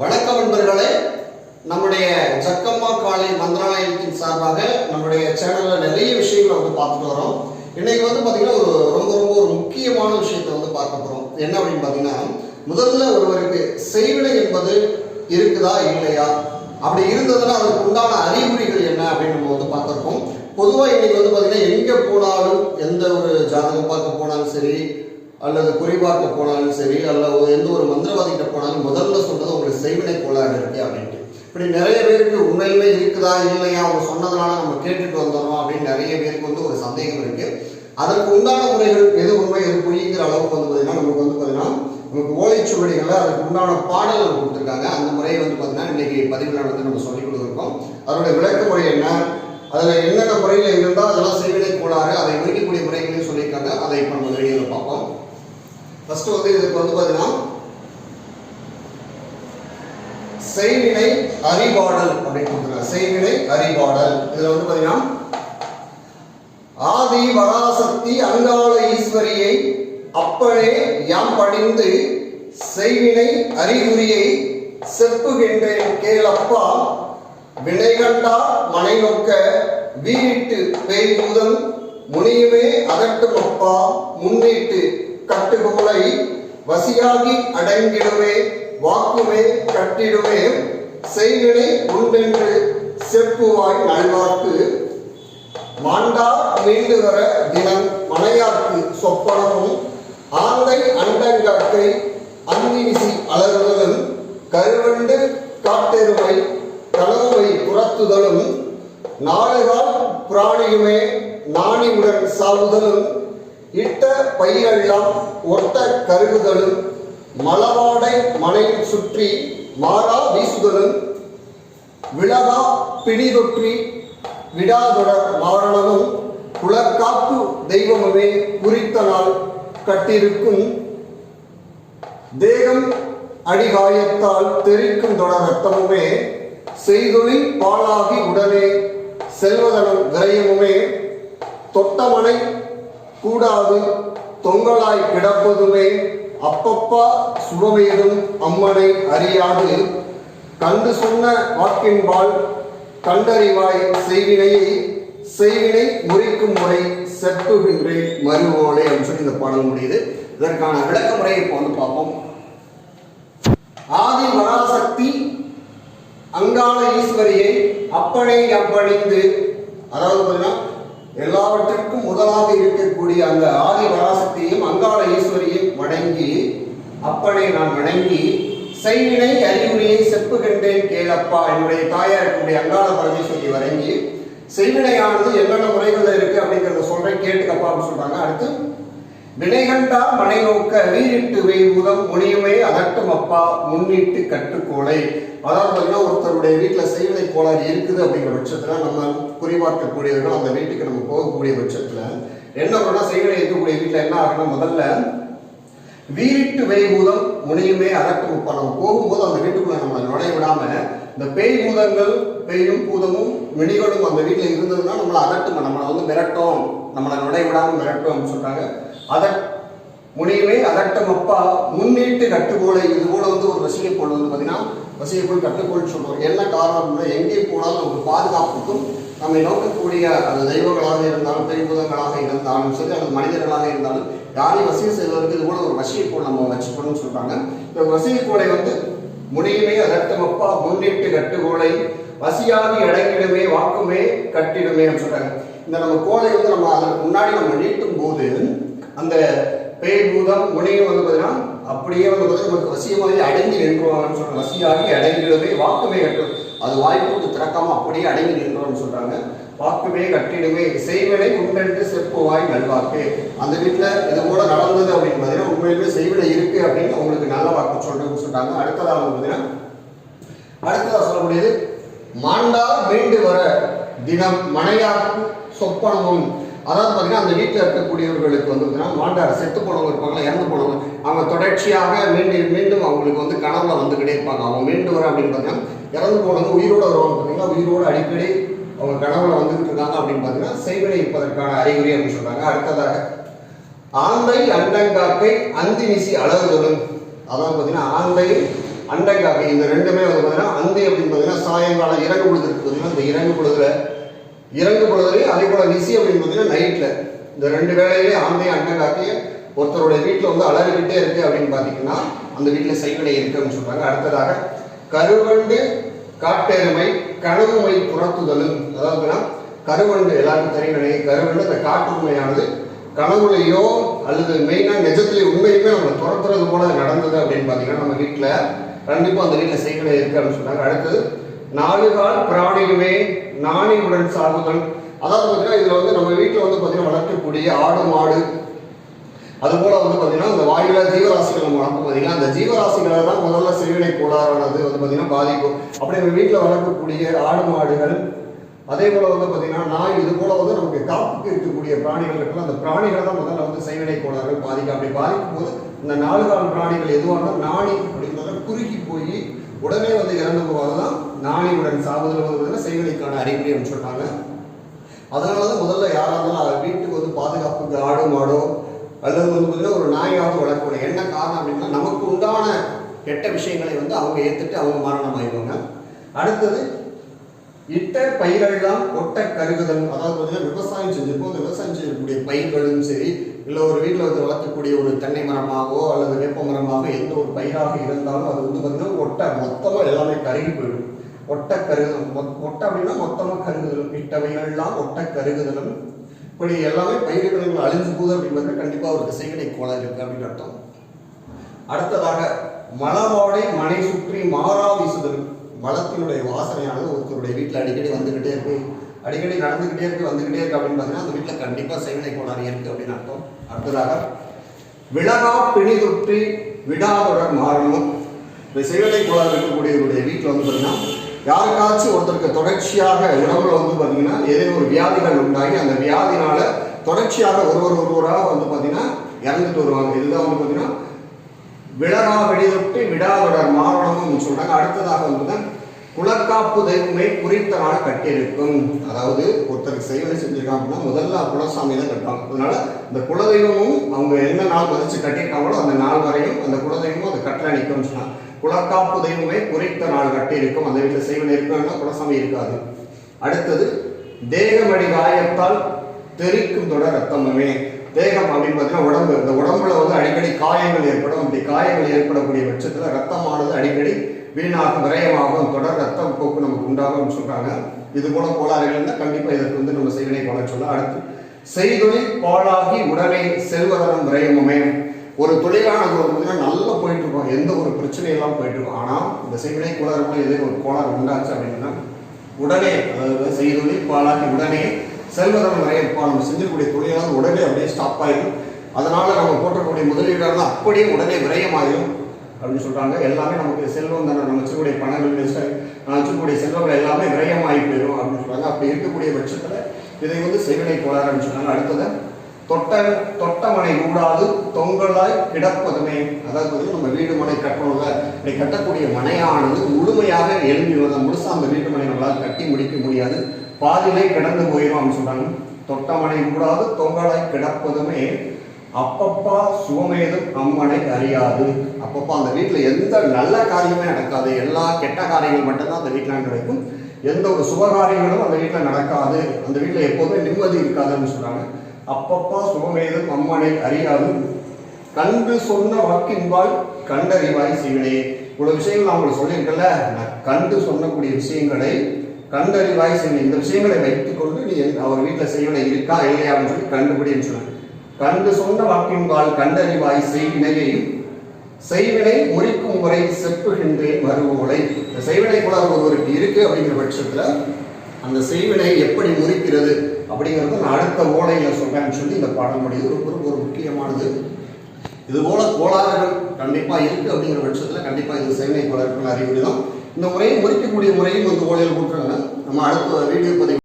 வணக்கம் நண்பர்களே நம்முடைய ஜக்கம்மா காலை மந்திராலயத்தின் சார்பாக நம்முடைய சேனல்ல நிறைய விஷயங்களை வந்து பார்த்துட்டு வரோம். இன்னைக்கு வந்து பாத்தீங்கன்னா ஒரு ரொம்ப ரொம்ப ஒரு முக்கியமான விஷயத்தை வந்து பார்க்க போறோம். என்ன அப்படின்னு பாத்தீங்கன்னா முதல்ல ஒருவருக்கு செய்வினை என்பது இருக்குதா இல்லையா? அப்படி இருந்ததுன்னா அதுக்கு உண்டான அறிகுறிகள் என்ன அப்படின்னு நம்ம வந்து பார்த்துருக்கோம். பொதுவாக இன்னைக்கு வந்து பார்த்தீங்கன்னா எங்கே போனாலும் எந்த ஒரு ஜாதகம் பார்க்க போனாலும் சரி அல்லது குறிபார்க்க போனாலும் சரி அல்லது எந்த ஒரு மந்திரவாதிகிட்ட போனாலும் முதல்ல சொல்றது உங்களுக்கு செய்வினை கோளாறு இருக்கு அப்படின்ட்டு. இப்படி நிறைய பேருக்கு உண்மையுமே இருக்குதா இல்லையா அவங்க சொன்னதுனால நம்ம கேட்டுட்டு வந்தோம் அப்படின்னு நிறைய பேருக்கு வந்து ஒரு சந்தேகம் இருக்கு. அதற்கு உண்டான முறைகள் எது உண்மை எது பொய்ங்கிற அளவுக்கு வந்து பார்த்தீங்கன்னா நமக்கு வந்து பார்த்தீங்கன்னா நமக்கு ஓலைச்சுவடிகளில் அதுக்கு உண்டான பாடல்கள் கொடுத்துருக்காங்க. அந்த முறையை வந்து பார்த்தீங்கன்னா இன்னைக்கு பதிவில் வந்து நம்ம சொல்லிக் கொடுத்துருக்கோம். அதனுடைய விளக்க முறை என்ன? அதில் என்னென்ன முறையில் இருந்தால் அதெல்லாம் செய்வினை கோளாறு அதை விரிக்கக்கூடிய முறைகளையும் சொல்லியிருக்காங்க. அதை இப்போ நம்ம வெளியில் பார்ப்போம். ஃபர்ஸ்ட் வந்து இதுக்கு வந்து பார்த்தீங்கன்னா செய்வினை அறிவாடல் அப்படின்னு கொடுத்துருக்காங்க. செய்வினை அறிவாடல். இதுல வந்து பார்த்தீங்கன்னா ஆதி வராசக்தி அங்காள ஈஸ்வரியை அப்பழே யாம் படிந்து செய்வினை அறிகுறியை செப்புகின்றேன் கேளப்பா வினைகண்டா மனை நோக்க வீட்டு பேய் முதல் முனியுமே அதட்டும் அப்பா முன்னிட்டு கட்டுகோலை வசியாகி அடங்கிடுவே வாக்குமே கட்டிடுவே செய்வினை உண்டென்று செப்புவாய் நல்வாக்கு. மாண்டா மீண்டு வர தினம் மனையாக்கு சொப்பனமும் ஆந்தை அண்டங்காக்கை அந்திவிசி அலறுதலும் கருவண்டு காட்டெருமை கனவை புறத்துதலும் நாடுகால் பிராணியுமே நாணியுடன் சாவுதலும் இட்ட பையெல்லாம் ஒட்ட கருகுதலும் மலவாடை மனை சுற்றி மாறா வீசுதலும் விலகா பிடிதொற்றி விடாதொடர் மாரணமும் குலக்காப்பு தெய்வமுமே குறித்த நாள் கட்டிருக்கும் தேகம் அடிகாயத்தால் தெரிக்கும் தொட ரத்தமுமே செய்தொழில் பாழாகி உடனே செல்வதனம் விரயமுமே தொட்டமனை கூடாது தொங்கலாய் கிடப்பதுமே அப்பப்பா சுபவேதும் அம்மனை அறியாது. கண்டு சொன்ன வாக்கின்பால் கண்டறிவாய் செய்வினையை செய்வினை முறிக்கும் முறை செப்புகின்றேன் மறுவோலை அப்படின்னு சொல்லி இந்த பாடல் முடியுது. இதற்கான விளக்க முறையை இப்போ வந்து பார்ப்போம். ஆதி வராசக்தி அங்காள ஈஸ்வரியை அப்பனை அப்பணிந்து அதாவது பார்த்தீங்கன்னா எல்லாவற்றிற்கும் முதலாக இருக்கக்கூடிய அந்த ஆதி வராசக்தியையும் அங்காள ஈஸ்வரியும் வணங்கி அப்பனை நான் வணங்கி செய்வினை அறிவுரையை செப்புகின்றேன் கேளப்பா என்னுடைய தாயார் இருக்கக்கூடிய அங்காள பரமேஸ்வரி வணங்கி செய்வினையானது என்னென்ன முறைகள் இருக்கு அப்படிங்கிறத சொல்றேன் கேட்டுக்கப்பா அப்படின்னு சொல்றாங்க. அடுத்து வினைகண்டா மனை நோக்க நீரிட்டு வேவுதம் முனியுமே அதட்டும் அப்பா முன்னிட்டு கட்டுக்கோளை அதாவது பார்த்தீங்கன்னா ஒருத்தருடைய வீட்டில் செய்வினை கோளாறு இருக்குது அப்படிங்கிற பட்சத்தில் நம்ம குறிபார்க்கக்கூடியவர்கள் அந்த வீட்டுக்கு நம்ம போகக்கூடிய பட்சத்தில் என்ன பண்ணா செய்வினை இருக்கக்கூடிய வீட்டில் என்ன ஆகணும்? முதல்ல வீரிட்டு வேய்பூதம் முனியுமே அதட்டும் அப்பா. நம்ம போகும்போது அந்த வீட்டுக்குள்ள நம்மளை நுழைய விடாம இந்த பேய் பூதங்கள் பேயும் பூதமும் வினிகளும் அந்த வீட்டில் இருந்ததுன்னா நம்மளை அதட்டும் நம்மளை வந்து மிரட்டும். நம்மளை நுழைய விடாம மிரட்டும் அப்படின்னு சொல்றாங்க. அத முனியுமே அதட்டம் அப்பா முன்னிட்டு கட்டுக்கோளை இது கூட வந்து ஒரு வசியக்கோள் வந்து பார்த்தீங்கன்னா வசியக்கோள் கட்டுக்கோள் சொல்றோம் என்ன காரணம் அப்படின்னா எங்கே போனாலும் நமக்கு பாதுகாப்புக்கும் நம்மை நோக்கக்கூடிய அந்த தெய்வங்களாக இருந்தாலும் பெரியபூதங்களாக இருந்தாலும் சரி அல்லது மனிதர்களாக இருந்தாலும் யாரையும் வசியம் செய்வதற்கு இது கூட ஒரு வசியக்கோள் நம்ம வச்சுக்கணும்னு சொல்றாங்க. இந்த வசியக்கோளை வந்து முனியுமே அதட்டமப்பா முன்னிட்டு கட்டுக்கோளை வசியாகி அடங்கிடுமே வாக்குமே கட்டிடுமே அப்படின்னு சொல்றாங்க. இந்த நம்ம கோலை வந்து நம்ம அதற்கு முன்னாடி நம்ம நீட்டும் போது அந்த பேய் பூதம் முனியும் வந்து பார்த்தீங்கன்னா அப்படியே வந்து பார்த்தீங்கன்னா நமக்கு வசியமாகி அடங்கி நின்றுவாங்கன்னு சொல்றாங்க. வசியாகி அடங்கிடுமே வாக்குமே கட்டும் அது வாய்ப்பு திறக்காம அப்படியே அடங்கி நின்றோம்னு சொல்றாங்க. வாக்குமே கட்டிடுமே. செய்வினை உண்டென்று செப்புவாய் நல்வாக்கு. அந்த வீட்டில் இது கூட நடந்தது அப்படின்னு பார்த்தீங்கன்னா உண்மையிலுமே செய்வினை இருக்கு அப்படின்னு அவங்களுக்கு நல்ல வாக்கு சொல்றேன்னு சொல்றாங்க. அடுத்ததாக வந்து பார்த்தீங்கன்னா அடுத்ததாக சொல்லக்கூடியது மாண்டா மீண்டு வர தினம் மனையாக்கும் சொப்பனமும் அதாவது பார்த்தீங்கன்னா அந்த வீட்டில் இருக்கக்கூடியவர்களுக்கு வந்து பார்த்தீங்கன்னா செத்து போனவங்க இருப்பாங்களா இறந்து போனவங்க. அவங்க தொடர்ச்சியாக மீண்டும் மீண்டும் அவங்களுக்கு வந்து கனவுல வந்துக்கிட்டே இருப்பாங்க. அவங்க மீண்டு வர அப்படின்னு பார்த்தீங்கன்னா இறந்து போனவங்க உயிரோட வருவாங்க பார்த்தீங்கன்னா உயிரோட அடிக்கடி அவங்க கனவுல வந்துகிட்டு இருக்காங்க அப்படின்னு பார்த்தீங்கன்னா செய்வினை இருப்பதற்கான அறிகுறி அப்படின்னு சொல்றாங்க. அடுத்ததாக ஆந்தை அண்டங்காக்கை அந்தி அளவுகளும் அதாவது பார்த்தீங்கன்னா ஆந்தை அண்டங்காக்கை இந்த ரெண்டுமே வந்து பார்த்தீங்கன்னா அந்தி அப்படின்னு பார்த்தீங்கன்னா சாயங்காலம் இறங்கு பொழுது இருக்கு பார்த்தீங்கன்னா இந்த இறங்கு பொழுதுல இறங்கு பொழுதுலையும் அதே போல நிசி அப்படின்னு பார்த்தீங்கன்னா நைட்ல. இந்த ரெண்டு வேளையிலே அண்ணன் காட்டிய ஒருத்தருடைய வீட்டில் வந்து அலறிக்கிட்டே இருக்கு அப்படின்னு பார்த்தீங்கன்னா அந்த வீட்டில் செய்வினை இருக்குன்னு சொல்றாங்க. அடுத்ததாக கருவண்டு காட்டெருமை கனவுமை துரத்துதலும் அதாவதுன்னா கருவண்டு எல்லாருக்கும் தெரியும் கருவண்டு அந்த காட்டுமையானது கனவுலையோ அல்லது மெயினாக நிஜத்திலே உண்மையுமே நம்ம துரத்துறது போல நடந்தது அப்படின்னு பார்த்தீங்கன்னா நம்ம வீட்டில் கண்டிப்பாக அந்த வீட்டில் செய்வினை இருக்கு அப்படின்னு சொன்னாங்க அடுத்தது நாலுகால் பிராணிகளுமே பிராணியுமே நாணியுடன் சார்புகள் அதாவது பார்த்தீங்கன்னா இதில் வந்து நம்ம வீட்டில் வந்து பார்த்தீங்கன்னா வளர்க்கக்கூடிய ஆடு மாடு அதுபோல் வந்து பார்த்தீங்கன்னா இந்த வாயுல ஜீவராசிகள் நம்ம வளர்க்கும் பார்த்தீங்கன்னா அந்த ஜீவராசிகளை தான் முதல்ல சிறுவினை கோளாறானது வந்து பார்த்தீங்கன்னா பாதிக்கும். அப்படி நம்ம வீட்டில் வளர்க்கக்கூடிய ஆடு மாடுகள் அதே போல வந்து பார்த்தீங்கன்னா நாய் இது போல வந்து நமக்கு காப்புக்கு இருக்கக்கூடிய பிராணிகள் இருக்கலாம் அந்த பிராணிகள் தான் முதல்ல வந்து செய்வினை கோளாறுகள் பாதிக்கும். அப்படி பாதிக்கும் போது இந்த நாலு கால் பிராணிகள் இருந்தாலும் நாணி அப்படின்றத குறுகி போய் உடனே வந்து இறந்து தான் நாணியுடன் சாவதில் வந்து பார்த்தீங்கன்னா அறிகுறி அப்படின்னு சொல்றாங்க. அதனால தான் முதல்ல யாராக இருந்தாலும் வீட்டுக்கு வந்து பாதுகாப்புக்கு ஆடு மாடோ அல்லது வந்து பார்த்தீங்கன்னா ஒரு நாயாவது வளர்க்கணும். என்ன காரணம் அப்படின்னா நமக்கு உண்டான கெட்ட விஷயங்களை வந்து அவங்க ஏற்றுட்டு அவங்க மரணம் ஆயிடுவாங்க. அடுத்தது இட்ட பயிரெல்லாம் ஒட்ட கருகுதல். அதாவது பார்த்தீங்கன்னா விவசாயம் செஞ்சிருப்போம். அந்த விவசாயம் செய்யக்கூடிய பயிர்களும் சரி இல்லை ஒரு வீட்டில் வந்து வளர்க்கக்கூடிய ஒரு தென்னை மரமாகவோ அல்லது வேப்ப மரமாக எந்த ஒரு பயிராக இருந்தாலும் அது வந்து பார்த்தீங்கன்னா ஒட்ட மொத்தமாக எல்லாமே கருகி போயிடும். ஒட்ட கருகுதல் அப்படின்னா மொத்தமாக கருகுதலும் இட்டவைகள்லாம் ஒட்ட கருகுதலும் இப்படி எல்லாமே பயிர்கள் அழிஞ்சு போகுது அப்படின்றது கண்டிப்பாக ஒரு திசைகளை கோளாறு இருக்கு அப்படின்னு அர்த்தம். அடுத்ததாக மலவாடை மனை சுற்றி மாறா வீசுதல். மலத்தினுடைய வாசனையானது ஒருத்தருடைய வீட்டில் அடிக்கடி வந்துக்கிட்டே இருக்கு. அடிக்கடி நடந்துக்கிட்டே இருக்கு வந்துக்கிட்டே இருக்கு அப்படின்னு பார்த்தீங்கன்னா அந்த வீட்டில் கண்டிப்பாக செய்வினை கோளாறு இருக்கு அப்படின்னு அர்த்தம். அடுத்ததாக விலகா பிணி தொற்றி விடாதொடர் மாறணும். இந்த செய்வினை கோளாறு இருக்கக்கூடியவருடைய வீட்டில் வந்து பார்த்தீங்கன்னா யாருக்காச்சும் ஒருத்தருக்கு தொடர்ச்சியாக உணவுல வந்து பார்த்தீங்கன்னா ஏதேனும் ஒரு வியாதிகள் உண்டாகி அந்த வியாதினால தொடர்ச்சியாக ஒருவர் ஒருவராக வந்து பார்த்தீங்கன்னா இறந்துட்டு வருவாங்க. இதுதான் வந்து பார்த்தீங்கன்னா விழரா வெளியிட்டு விடாதொடர் மாரணம்னு சொல்றாங்க. அடுத்ததாக வந்து குலக்காப்பு தெய்வமே குறித்த நாள் கட்டியிருக்கும். அதாவது ஒருத்தருக்கு செய்வதை செஞ்சிருக்காங்க முதல்ல குலசாமி தான் கட்டுவாங்க. அதனால இந்த குலதெய்வமும் அவங்க என்ன நாள் மதிச்சு கட்டியிருக்காங்களோ அந்த நாள் வரையும் அந்த குலதெய்வமும் அந்த கட்டளை நிற்கும்னு சொன்னாங்க. குலக்காப்பு தெய்வமே குறித்த நாள் கட்டியிருக்கும். அந்த வீட்டில் செய்வன் இருக்கணும்னா குலசாமி இருக்காது. அடுத்தது தேகமடி காயத்தால் தெரிக்கும் தொடர் ரத்தமுமே. தேகம் அப்படின்னு பார்த்தீங்கன்னா உடம்பு. இந்த உடம்புல வந்து அடிக்கடி காயங்கள் ஏற்படும். அப்படி காயங்கள் ஏற்படக்கூடிய பட்சத்தில் ரத்தமானது அடிக்கடி வீணாகும் விரயமாகும். தொடர் ரத்தம் போக்கு நமக்கு உண்டாகும்னு சொல்றாங்க. இது போல கோளாறுகள் இருந்தால் கண்டிப்பாக இதற்கு வந்து நம்ம செய்வினை கோள சொல்லலாம். அடுத்து செய்தொழில் பாழாகி உடனே செல்வதனம் விரயமுமே. ஒரு தொழிலான வந்து பார்த்தீங்கன்னா நல்லா போயிட்டு இருக்கோம். எந்த ஒரு பிரச்சனையும் இல்லாமல் போயிட்டு இருக்கும். ஆனால் இந்த செய்வினை கோளாறுக்குள்ள ஏதோ ஒரு கோளாறு உண்டாச்சு அப்படின்னா உடனே அதாவது செய்தொழி பாலாட்டி உடனே செல்வதன் விரயப்பா நம்ம செஞ்சக்கூடிய தொழிலாக உடனே அப்படியே ஸ்டாப் ஆகிடும் அதனால நம்ம போட்டக்கூடிய முதலீடாக அப்படியே உடனே விரயமாயிடும் அப்படின்னு சொல்றாங்க. எல்லாமே நமக்கு செல்வம் தானே. நம்ம வச்சுக்கூடிய பணங்கள் waste நான் வச்சுக்கூடிய செல்வங்கள் எல்லாமே விரயமாகி போயிடும் அப்படின்னு சொல்றாங்க. அப்படி இருக்கக்கூடிய பட்சத்தில் இதை வந்து செய்வினை கோளாறு அப்படின்னு சொன்னாங்க அடுத்தது தொட்ட தொட்டமனை கூடாது தொங்கலாய் கிடப்பதுமே. அதாவது வந்து நம்ம வீடு மனை கட்டணும்ல இப்படி கட்டக்கூடிய மனையானது முழுமையாக எழும்பி வந்த முழுசா அந்த வீட்டு மனை நம்மளால் கட்டி முடிக்க முடியாது. பாதியிலே கிடந்து போயிடும் அப்படின்னு சொல்றாங்க தொட்டமனை கூடாது தொங்கலாய் கிடப்பதுமே அப்பப்பா சுவமேதும் அம்மனை அறியாது. அப்பப்பா அந்த வீட்டில் எந்த நல்ல காரியமே நடக்காது. எல்லா கெட்ட காரியங்கள் மட்டும்தான் அந்த வீட்டில் நடக்கும். எந்த ஒரு சுப காரியங்களும் அந்த வீட்டில் நடக்காது. அந்த வீட்டில் எப்போதுமே நிம்மதி இருக்காதுன்னு சொல்றாங்க அப்பப்பா சுகமேதும் அம்மனை அறியாது கண்டு சொன்ன வாக்கின்பால் கண்டறிவாய் செய்வினை. இவ்வளவு விஷயங்கள் நான் உங்களுக்கு சொல்லியிருக்கல நான் கண்டு சொல்லக்கூடிய விஷயங்களை கண்டறிவாய் செய்வினை. இந்த விஷயங்களை வைத்துக்கொண்டு நீ அவர் வீட்டில் செய்வனை. இருக்கா இல்லையா அப்படின்னு சொல்லி கண்டுபிடின்னு சொன்னேன் கண்டு சொன்ன வாக்கின்பால் கண்டறிவாய் செய்வினையையும் செய்வினை முறிக்கும் முறை செப்புகின்றேன் மறுவோலை. இந்த செய்வினை கூட ஒருவருக்கு இருக்கு அப்படிங்கிற பட்சத்தில் அந்த செய்வினை எப்படி முறிக்கிறது? அப்படிங்கிறத நான் அடுத்த ஓலையில் சொல்கிறேன்னு சொல்லி இந்த பாடம் முடியுது ரொம்ப ரொம்ப ஒரு முக்கியமானது. இது போல கோளாறுகள் கண்டிப்பா இருக்கு அப்படிங்கிற பட்சத்துல கண்டிப்பா இது செய்வினை கோளாறுகள் அறிகுறி இந்த முறையை முறிக்கக்கூடிய முறையும் வந்து ஓலையில் கொடுத்துருங்க நம்ம அடுத்த வீடியோ பதிவு